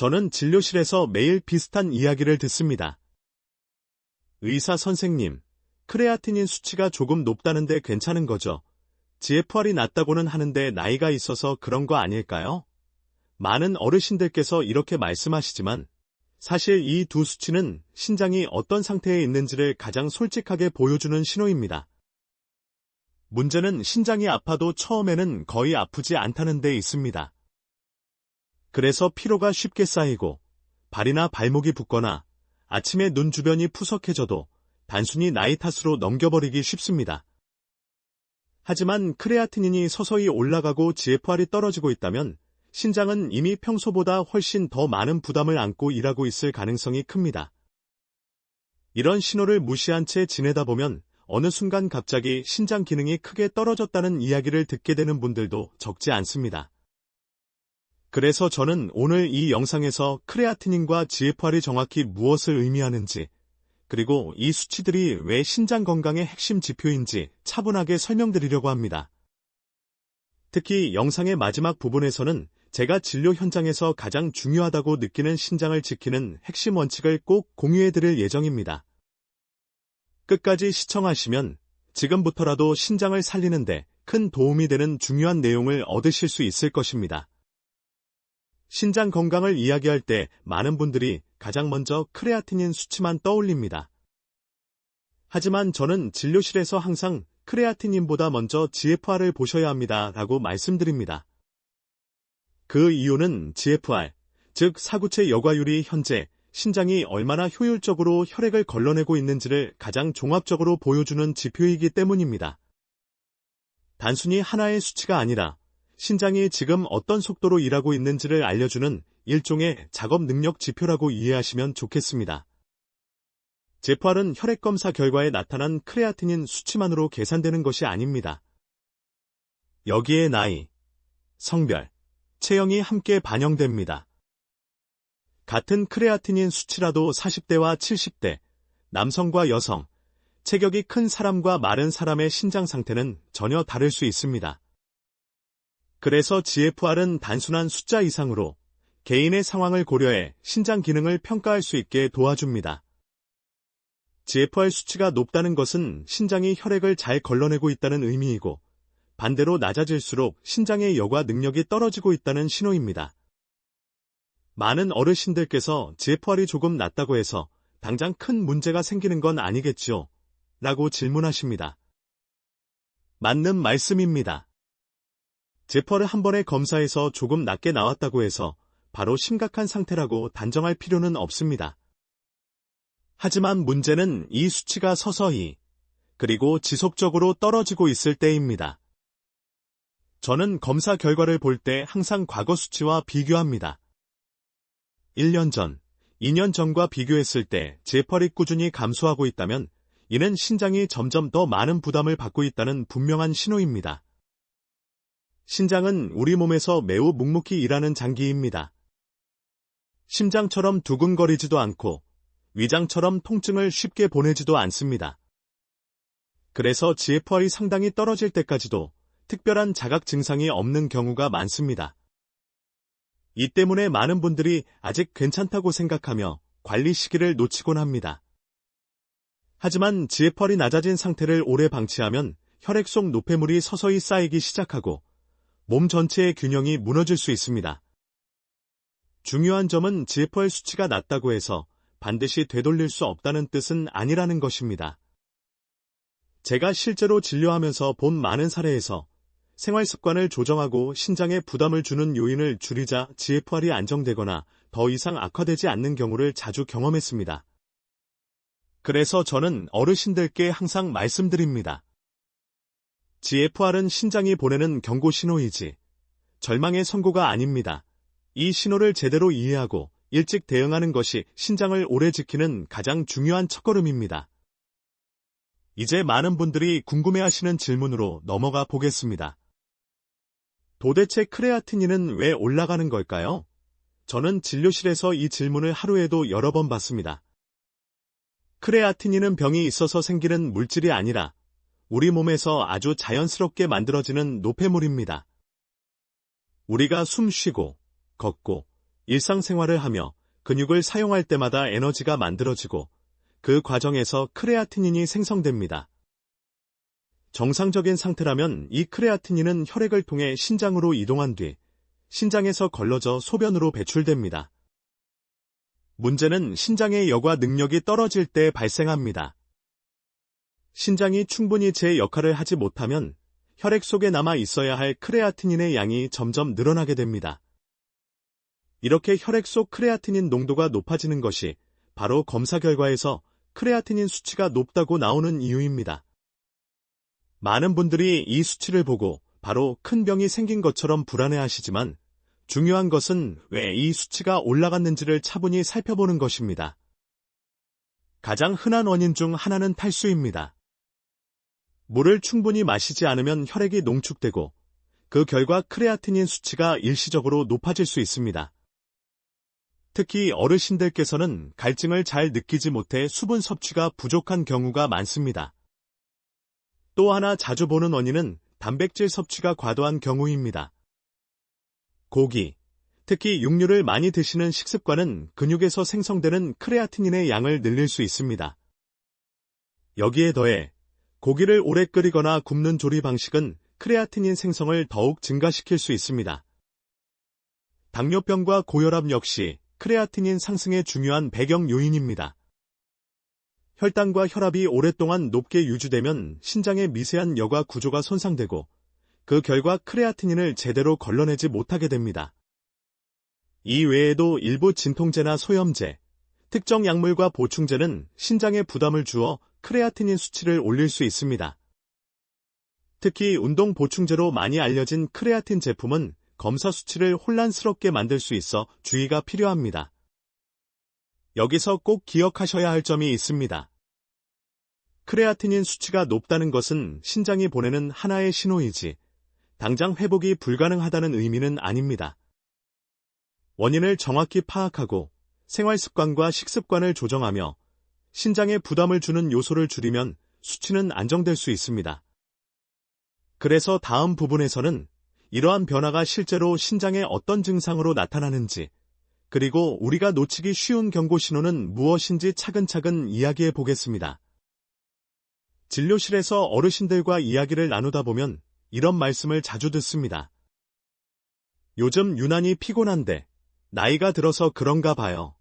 저는 진료실에서 매일 비슷한 이야기를 듣습니다. 의사 선생님, 크레아티닌 수치가 조금 높다는데 괜찮은 거죠? GFR이 낮다고는 하는데 나이가 있어서 그런 거 아닐까요? 많은 어르신들께서 이렇게 말씀하시지만 사실 이 두 수치는 신장이 어떤 상태에 있는지를 가장 솔직하게 보여주는 신호입니다. 문제는 신장이 아파도 처음에는 거의 아프지 않다는 데 있습니다. 그래서 피로가 쉽게 쌓이고 발이나 발목이 붓거나 아침에 눈 주변이 푸석해져도 단순히 나이 탓으로 넘겨버리기 쉽습니다. 하지만 크레아티닌이 서서히 올라가고 GFR이 떨어지고 있다면 신장은 이미 평소보다 훨씬 더 많은 부담을 안고 일하고 있을 가능성이 큽니다. 이런 신호를 무시한 채 지내다 보면 어느 순간 갑자기 신장 기능이 크게 떨어졌다는 이야기를 듣게 되는 분들도 적지 않습니다. 그래서 저는 오늘 이 영상에서 크레아티닌과 GFR이 정확히 무엇을 의미하는지, 그리고 이 수치들이 왜 신장 건강의 핵심 지표인지 차분하게 설명드리려고 합니다. 특히 영상의 마지막 부분에서는 제가 진료 현장에서 가장 중요하다고 느끼는 신장을 지키는 핵심 원칙을 꼭 공유해드릴 예정입니다. 끝까지 시청하시면 지금부터라도 신장을 살리는데 큰 도움이 되는 중요한 내용을 얻으실 수 있을 것입니다. 신장 건강을 이야기할 때 많은 분들이 가장 먼저 크레아티닌 수치만 떠올립니다. 하지만 저는 진료실에서 항상 크레아티닌보다 먼저 GFR을 보셔야 합니다 라고 말씀드립니다. 그 이유는 GFR, 즉 사구체 여과율이 현재 신장이 얼마나 효율적으로 혈액을 걸러내고 있는지를 가장 종합적으로 보여주는 지표이기 때문입니다. 단순히 하나의 수치가 아니라 신장이 지금 어떤 속도로 일하고 있는지를 알려주는 일종의 작업 능력 지표라고 이해하시면 좋겠습니다. 제팔은 혈액 검사 결과에 나타난 크레아틴인 수치만으로 계산되는 것이 아닙니다. 여기에 나이, 성별, 체형이 함께 반영됩니다. 같은 크레아틴인 수치라도 40대와 70대, 남성과 여성, 체격이 큰 사람과 마른 사람의 신장 상태는 전혀 다를 수 있습니다. 그래서 GFR은 단순한 숫자 이상으로 개인의 상황을 고려해 신장 기능을 평가할 수 있게 도와줍니다. GFR 수치가 높다는 것은 신장이 혈액을 잘 걸러내고 있다는 의미이고 반대로 낮아질수록 신장의 여과 능력이 떨어지고 있다는 신호입니다. 많은 어르신들께서 GFR이 조금 낮다고 해서 당장 큰 문제가 생기는 건 아니겠지요? 라고 질문하십니다. 맞는 말씀입니다. 제퍼를 한 번에 검사해서 조금 낮게 나왔다고 해서 바로 심각한 상태라고 단정할 필요는 없습니다. 하지만 문제는 이 수치가 서서히 그리고 지속적으로 떨어지고 있을 때입니다. 저는 검사 결과를 볼 때 항상 과거 수치와 비교합니다. 1년 전, 2년 전과 비교했을 때 제펄이 꾸준히 감소하고 있다면 이는 신장이 점점 더 많은 부담을 받고 있다는 분명한 신호입니다. 신장은 우리 몸에서 매우 묵묵히 일하는 장기입니다. 심장처럼 두근거리지도 않고 위장처럼 통증을 쉽게 보내지도 않습니다. 그래서 GFR이 상당히 떨어질 때까지도 특별한 자각 증상이 없는 경우가 많습니다. 이 때문에 많은 분들이 아직 괜찮다고 생각하며 관리 시기를 놓치곤 합니다. 하지만 GFR이 낮아진 상태를 오래 방치하면 혈액 속 노폐물이 서서히 쌓이기 시작하고 몸 전체의 균형이 무너질 수 있습니다. 중요한 점은 GFR 수치가 낮다고 해서 반드시 되돌릴 수 없다는 뜻은 아니라는 것입니다. 제가 실제로 진료하면서 본 많은 사례에서 생활 습관을 조정하고 신장에 부담을 주는 요인을 줄이자 GFR이 안정되거나 더 이상 악화되지 않는 경우를 자주 경험했습니다. 그래서 저는 어르신들께 항상 말씀드립니다. GFR은 신장이 보내는 경고 신호이지 절망의 선고가 아닙니다. 이 신호를 제대로 이해하고 일찍 대응하는 것이 신장을 오래 지키는 가장 중요한 첫걸음입니다. 이제 많은 분들이 궁금해하시는 질문으로 넘어가 보겠습니다. 도대체 크레아티닌은 왜 올라가는 걸까요? 저는 진료실에서 이 질문을 하루에도 여러 번 받습니다. 크레아티닌은 병이 있어서 생기는 물질이 아니라 우리 몸에서 아주 자연스럽게 만들어지는 노폐물입니다. 우리가 숨 쉬고, 걷고, 일상생활을 하며 근육을 사용할 때마다 에너지가 만들어지고 그 과정에서 크레아티닌이 생성됩니다. 정상적인 상태라면 이 크레아티닌은 혈액을 통해 신장으로 이동한 뒤 신장에서 걸러져 소변으로 배출됩니다. 문제는 신장의 여과 능력이 떨어질 때 발생합니다. 신장이 충분히 제 역할을 하지 못하면 혈액 속에 남아 있어야 할 크레아티닌의 양이 점점 늘어나게 됩니다. 이렇게 혈액 속 크레아티닌 농도가 높아지는 것이 바로 검사 결과에서 크레아티닌 수치가 높다고 나오는 이유입니다. 많은 분들이 이 수치를 보고 바로 큰 병이 생긴 것처럼 불안해하시지만 중요한 것은 왜 이 수치가 올라갔는지를 차분히 살펴보는 것입니다. 가장 흔한 원인 중 하나는 탈수입니다. 물을 충분히 마시지 않으면 혈액이 농축되고 그 결과 크레아티닌 수치가 일시적으로 높아질 수 있습니다. 특히 어르신들께서는 갈증을 잘 느끼지 못해 수분 섭취가 부족한 경우가 많습니다. 또 하나 자주 보는 원인은 단백질 섭취가 과도한 경우입니다. 고기, 특히 육류를 많이 드시는 식습관은 근육에서 생성되는 크레아티닌의 양을 늘릴 수 있습니다. 여기에 더해 고기를 오래 끓이거나 굽는 조리 방식은 크레아티닌 생성을 더욱 증가시킬 수 있습니다. 당뇨병과 고혈압 역시 크레아티닌 상승의 중요한 배경 요인입니다. 혈당과 혈압이 오랫동안 높게 유지되면 신장의 미세한 여과 구조가 손상되고 그 결과 크레아티닌을 제대로 걸러내지 못하게 됩니다. 이 외에도 일부 진통제나 소염제, 특정 약물과 보충제는 신장에 부담을 주어 크레아티닌 수치를 올릴 수 있습니다. 특히 운동 보충제로 많이 알려진 크레아틴 제품은 검사 수치를 혼란스럽게 만들 수 있어 주의가 필요합니다. 여기서 꼭 기억하셔야 할 점이 있습니다. 크레아티닌 수치가 높다는 것은 신장이 보내는 하나의 신호이지 당장 회복이 불가능하다는 의미는 아닙니다. 원인을 정확히 파악하고 생활 습관과 식습관을 조정하며 신장에 부담을 주는 요소를 줄이면 수치는 안정될 수 있습니다. 그래서 다음 부분에서는 이러한 변화가 실제로 신장에 어떤 증상으로 나타나는지, 그리고 우리가 놓치기 쉬운 경고 신호는 무엇인지 차근차근 이야기해 보겠습니다. 진료실에서 어르신들과 이야기를 나누다 보면 이런 말씀을 자주 듣습니다. 요즘 유난히 피곤한데 나이가 들어서 그런가 봐요.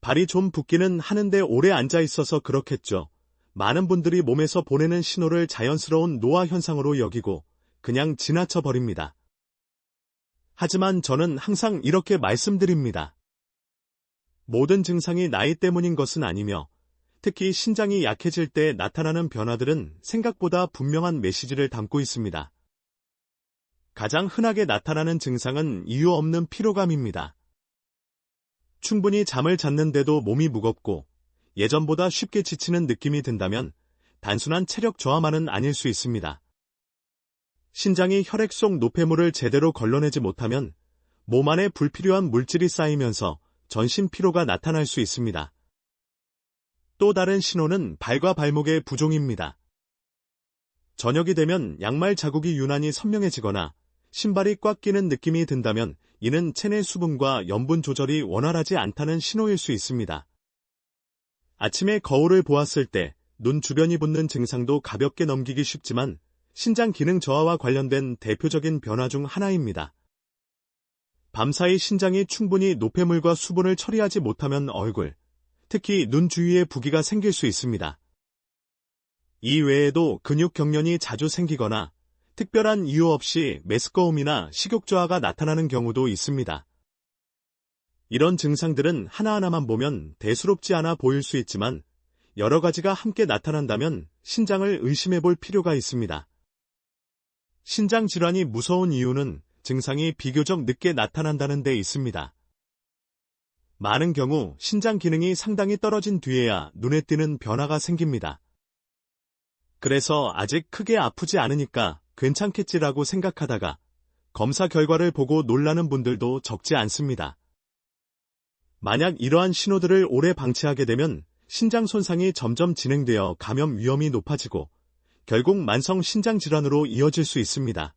발이 좀 붓기는 하는데 오래 앉아 있어서 그렇겠죠. 많은 분들이 몸에서 보내는 신호를 자연스러운 노화 현상으로 여기고 그냥 지나쳐 버립니다. 하지만 저는 항상 이렇게 말씀드립니다. 모든 증상이 나이 때문인 것은 아니며 특히 신장이 약해질 때 나타나는 변화들은 생각보다 분명한 메시지를 담고 있습니다. 가장 흔하게 나타나는 증상은 이유 없는 피로감입니다. 충분히 잠을 잤는데도 몸이 무겁고 예전보다 쉽게 지치는 느낌이 든다면 단순한 체력 저하만은 아닐 수 있습니다. 신장이 혈액 속 노폐물을 제대로 걸러내지 못하면 몸 안에 불필요한 물질이 쌓이면서 전신 피로가 나타날 수 있습니다. 또 다른 신호는 발과 발목의 부종입니다. 저녁이 되면 양말 자국이 유난히 선명해지거나 신발이 꽉 끼는 느낌이 든다면 이는 체내 수분과 염분 조절이 원활하지 않다는 신호일 수 있습니다. 아침에 거울을 보았을 때 눈 주변이 붓는 증상도 가볍게 넘기기 쉽지만 신장 기능 저하와 관련된 대표적인 변화 중 하나입니다. 밤사이 신장이 충분히 노폐물과 수분을 처리하지 못하면 얼굴, 특히 눈 주위에 부기가 생길 수 있습니다. 이 외에도 근육 경련이 자주 생기거나 특별한 이유 없이 메스꺼움이나 식욕 저하가 나타나는 경우도 있습니다. 이런 증상들은 하나하나만 보면 대수롭지 않아 보일 수 있지만 여러 가지가 함께 나타난다면 신장을 의심해 볼 필요가 있습니다. 신장 질환이 무서운 이유는 증상이 비교적 늦게 나타난다는 데 있습니다. 많은 경우 신장 기능이 상당히 떨어진 뒤에야 눈에 띄는 변화가 생깁니다. 그래서 아직 크게 아프지 않으니까 괜찮겠지라고 생각하다가 검사 결과를 보고 놀라는 분들도 적지 않습니다. 만약 이러한 신호들을 오래 방치하게 되면 신장 손상이 점점 진행되어 감염 위험이 높아지고 결국 만성 신장 질환으로 이어질 수 있습니다.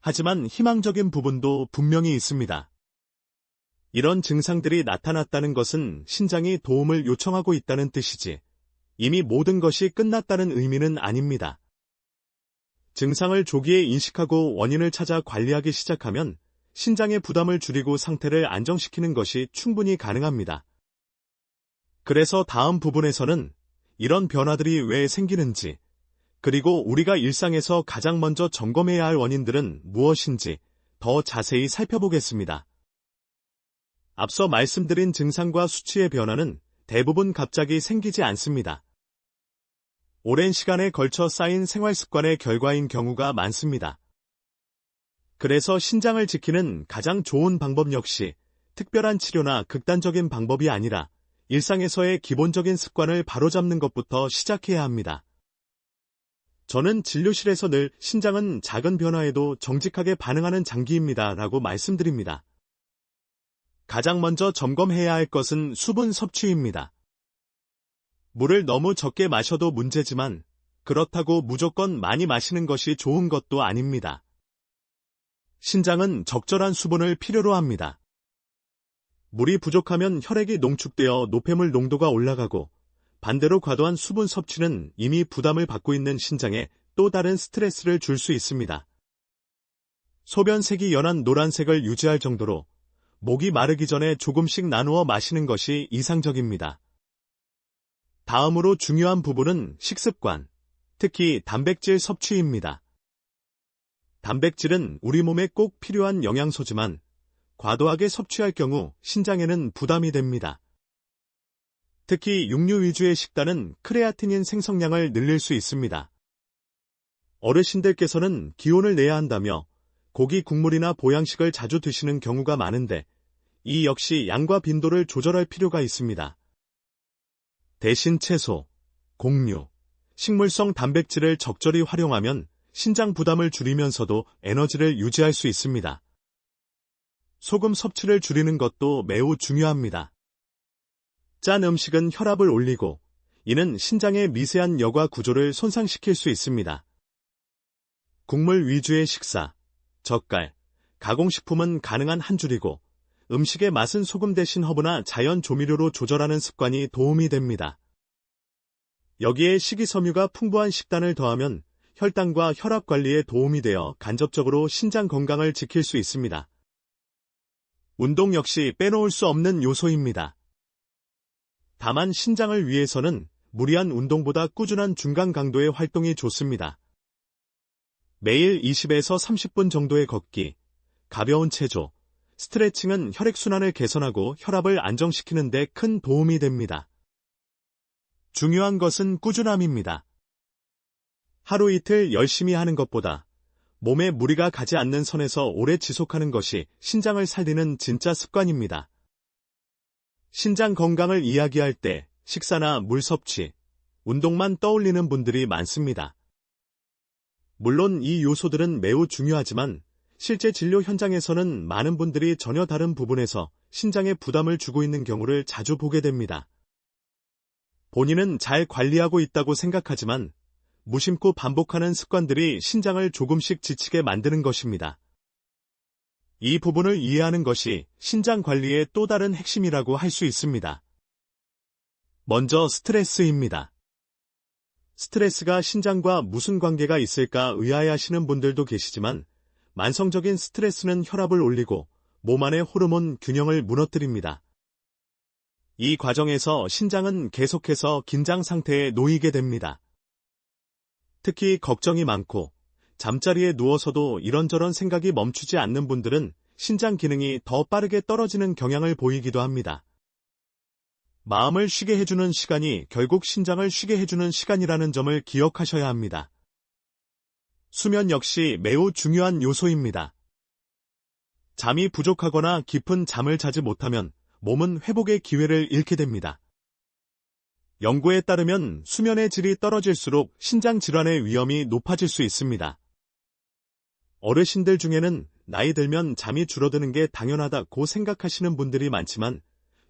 하지만 희망적인 부분도 분명히 있습니다. 이런 증상들이 나타났다는 것은 신장이 도움을 요청하고 있다는 뜻이지 이미 모든 것이 끝났다는 의미는 아닙니다. 증상을 조기에 인식하고 원인을 찾아 관리하기 시작하면 신장의 부담을 줄이고 상태를 안정시키는 것이 충분히 가능합니다. 그래서 다음 부분에서는 이런 변화들이 왜 생기는지, 그리고 우리가 일상에서 가장 먼저 점검해야 할 원인들은 무엇인지 더 자세히 살펴보겠습니다. 앞서 말씀드린 증상과 수치의 변화는 대부분 갑자기 생기지 않습니다. 오랜 시간에 걸쳐 쌓인 생활 습관의 결과인 경우가 많습니다. 그래서 신장을 지키는 가장 좋은 방법 역시 특별한 치료나 극단적인 방법이 아니라 일상에서의 기본적인 습관을 바로잡는 것부터 시작해야 합니다. 저는 진료실에서 늘 신장은 작은 변화에도 정직하게 반응하는 장기입니다 라고 말씀드립니다. 가장 먼저 점검해야 할 것은 수분 섭취입니다. 물을 너무 적게 마셔도 문제지만 그렇다고 무조건 많이 마시는 것이 좋은 것도 아닙니다. 신장은 적절한 수분을 필요로 합니다. 물이 부족하면 혈액이 농축되어 노폐물 농도가 올라가고 반대로 과도한 수분 섭취는 이미 부담을 받고 있는 신장에 또 다른 스트레스를 줄 수 있습니다. 소변색이 연한 노란색을 유지할 정도로 목이 마르기 전에 조금씩 나누어 마시는 것이 이상적입니다. 다음으로 중요한 부분은 식습관, 특히 단백질 섭취입니다. 단백질은 우리 몸에 꼭 필요한 영양소지만 과도하게 섭취할 경우 신장에는 부담이 됩니다. 특히 육류 위주의 식단은 크레아티닌 생성량을 늘릴 수 있습니다. 어르신들께서는 기온을 내야 한다며 고기 국물이나 보양식을 자주 드시는 경우가 많은데 이 역시 양과 빈도를 조절할 필요가 있습니다. 대신 채소, 곡류, 식물성 단백질을 적절히 활용하면 신장 부담을 줄이면서도 에너지를 유지할 수 있습니다. 소금 섭취를 줄이는 것도 매우 중요합니다. 짠 음식은 혈압을 올리고 이는 신장의 미세한 여과 구조를 손상시킬 수 있습니다. 국물 위주의 식사, 젓갈, 가공식품은 가능한 한 줄이고 음식의 맛은 소금 대신 허브나 자연 조미료로 조절하는 습관이 도움이 됩니다. 여기에 식이섬유가 풍부한 식단을 더하면 혈당과 혈압 관리에 도움이 되어 간접적으로 신장 건강을 지킬 수 있습니다. 운동 역시 빼놓을 수 없는 요소입니다. 다만 신장을 위해서는 무리한 운동보다 꾸준한 중간 강도의 활동이 좋습니다. 매일 20에서 30분 정도의 걷기, 가벼운 체조, 스트레칭은 혈액순환을 개선하고 혈압을 안정시키는 데 큰 도움이 됩니다. 중요한 것은 꾸준함입니다. 하루 이틀 열심히 하는 것보다 몸에 무리가 가지 않는 선에서 오래 지속하는 것이 신장을 살리는 진짜 습관입니다. 신장 건강을 이야기할 때 식사나 물 섭취, 운동만 떠올리는 분들이 많습니다. 물론 이 요소들은 매우 중요하지만 실제 진료 현장에서는 많은 분들이 전혀 다른 부분에서 신장에 부담을 주고 있는 경우를 자주 보게 됩니다. 본인은 잘 관리하고 있다고 생각하지만 무심코 반복하는 습관들이 신장을 조금씩 지치게 만드는 것입니다. 이 부분을 이해하는 것이 신장 관리의 또 다른 핵심이라고 할 수 있습니다. 먼저 스트레스입니다. 스트레스가 신장과 무슨 관계가 있을까 의아해하시는 분들도 계시지만 만성적인 스트레스는 혈압을 올리고 몸 안의 호르몬 균형을 무너뜨립니다. 이 과정에서 신장은 계속해서 긴장 상태에 놓이게 됩니다. 특히 걱정이 많고 잠자리에 누워서도 이런저런 생각이 멈추지 않는 분들은 신장 기능이 더 빠르게 떨어지는 경향을 보이기도 합니다. 마음을 쉬게 해주는 시간이 결국 신장을 쉬게 해주는 시간이라는 점을 기억하셔야 합니다. 수면 역시 매우 중요한 요소입니다. 잠이 부족하거나 깊은 잠을 자지 못하면 몸은 회복의 기회를 잃게 됩니다. 연구에 따르면 수면의 질이 떨어질수록 신장 질환의 위험이 높아질 수 있습니다. 어르신들 중에는 나이 들면 잠이 줄어드는 게 당연하다고 생각하시는 분들이 많지만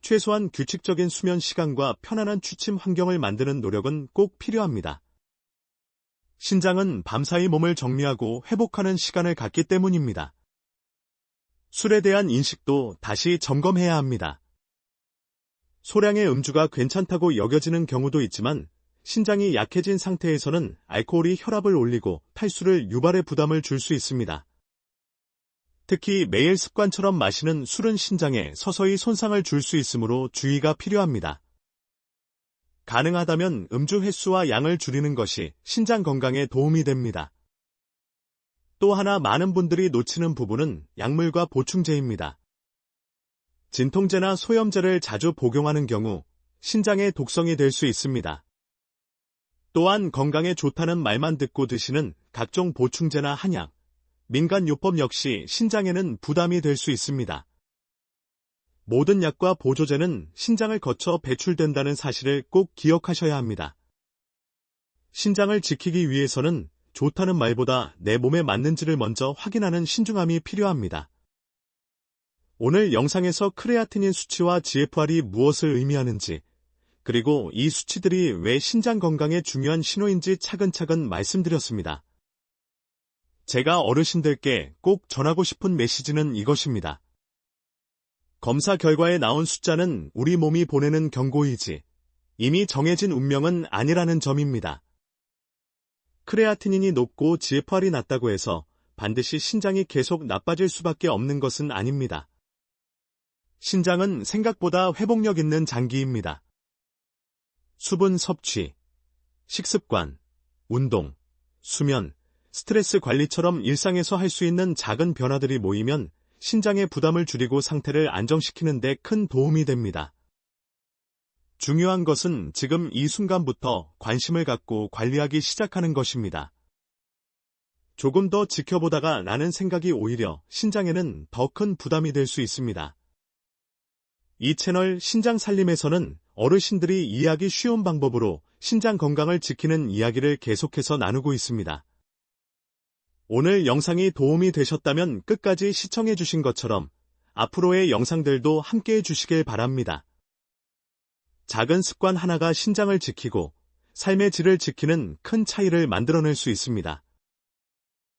최소한 규칙적인 수면 시간과 편안한 취침 환경을 만드는 노력은 꼭 필요합니다. 신장은 밤사이 몸을 정리하고 회복하는 시간을 갖기 때문입니다. 술에 대한 인식도 다시 점검해야 합니다. 소량의 음주가 괜찮다고 여겨지는 경우도 있지만 신장이 약해진 상태에서는 알코올이 혈압을 올리고 탈수를 유발의 부담을 줄 수 있습니다. 특히 매일 습관처럼 마시는 술은 신장에 서서히 손상을 줄 수 있으므로 주의가 필요합니다. 가능하다면 음주 횟수와 양을 줄이는 것이 신장 건강에 도움이 됩니다. 또 하나 많은 분들이 놓치는 부분은 약물과 보충제입니다. 진통제나 소염제를 자주 복용하는 경우 신장에 독성이 될 수 있습니다. 또한 건강에 좋다는 말만 듣고 드시는 각종 보충제나 한약, 민간요법 역시 신장에는 부담이 될 수 있습니다. 모든 약과 보조제는 신장을 거쳐 배출된다는 사실을 꼭 기억하셔야 합니다. 신장을 지키기 위해서는 좋다는 말보다 내 몸에 맞는지를 먼저 확인하는 신중함이 필요합니다. 오늘 영상에서 크레아티닌 수치와 GFR이 무엇을 의미하는지, 그리고 이 수치들이 왜 신장 건강에 중요한 신호인지 차근차근 말씀드렸습니다. 제가 어르신들께 꼭 전하고 싶은 메시지는 이것입니다. 검사 결과에 나온 숫자는 우리 몸이 보내는 경고이지 이미 정해진 운명은 아니라는 점입니다. 크레아티닌이 높고 GFR이 낮다고 해서 반드시 신장이 계속 나빠질 수밖에 없는 것은 아닙니다. 신장은 생각보다 회복력 있는 장기입니다. 수분 섭취, 식습관, 운동, 수면, 스트레스 관리처럼 일상에서 할 수 있는 작은 변화들이 모이면 신장의 부담을 줄이고 상태를 안정시키는 데 큰 도움이 됩니다. 중요한 것은 지금 이 순간부터 관심을 갖고 관리하기 시작하는 것입니다. 조금 더 지켜보다가 나는 생각이 오히려 신장에는 더 큰 부담이 될 수 있습니다. 이 채널 신장 살림에서는 어르신들이 이해하기 쉬운 방법으로 신장 건강을 지키는 이야기를 계속해서 나누고 있습니다. 오늘 영상이 도움이 되셨다면 끝까지 시청해 주신 것처럼 앞으로의 영상들도 함께 해 주시길 바랍니다. 작은 습관 하나가 신장을 지키고 삶의 질을 지키는 큰 차이를 만들어낼 수 있습니다.